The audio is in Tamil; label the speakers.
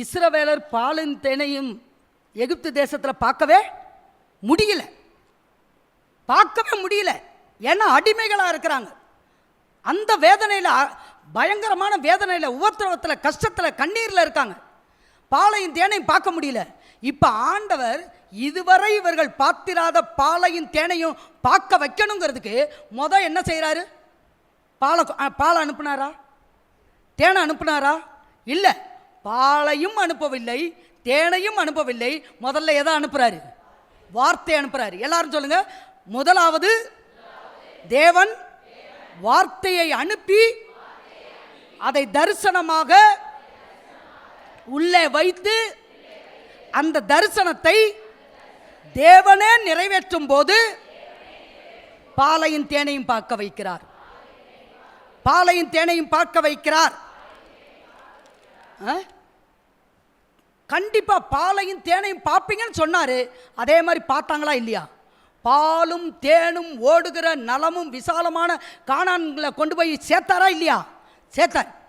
Speaker 1: இஸ்ரவேலர் பாலின் தேனையும் எகிப்து தேசத்தில் பார்க்கவே முடியல. பார்க்கவே முடியல. ஏன்னா அடிமைகளாக இருக்கிறாங்க. அந்த வேதனையில் பயங்கரமான வேதனையில் உபத்திரவத்தில் கஷ்டத்தில் கண்ணீரில் இருக்காங்க. பாலையும் தேனையும் பார்க்க முடியல. இப்போ ஆண்டவர் இதுவரை இவர்கள் பார்த்திராத பாலையும் தேனையும் பார்க்க வைக்கணுங்கிறதுக்கு முத என்ன செய்கிறாரு பாலை பாலை அனுப்புனாரா? தேனை அனுப்புனாரா? இல்லை. பாலையும் அனுப்பவில்லை தேனையும் அனுப்பவில்லை. முதல்ல எதை அனுப்புறாரு? வார்த்தை அனுப்புறாரு. எல்லாரும் சொல்லுங்க. முதலாவது தேவன் வார்த்தையை அனுப்பி அதை தரிசனமாக உள்ளே வைத்து அந்த தரிசனத்தை தேவனே நிறைவேற்றும் போது பாலையும் தேனையும் பார்க்க வைக்கிறார். பாலையும் தேனையும் பார்க்க வைக்கிறார். ஆ? பாலையும் தேனையும் பார்ப்பீங்கன்னு சொன்னார். அதே மாதிரி பார்த்தாங்களா இல்லையா? பாலும் தேனும் ஓடுகிற நலமும் விசாலமான காணான்களை கொண்டு போய் சேர்த்தாரா இல்லையா? சேர்த்தார்.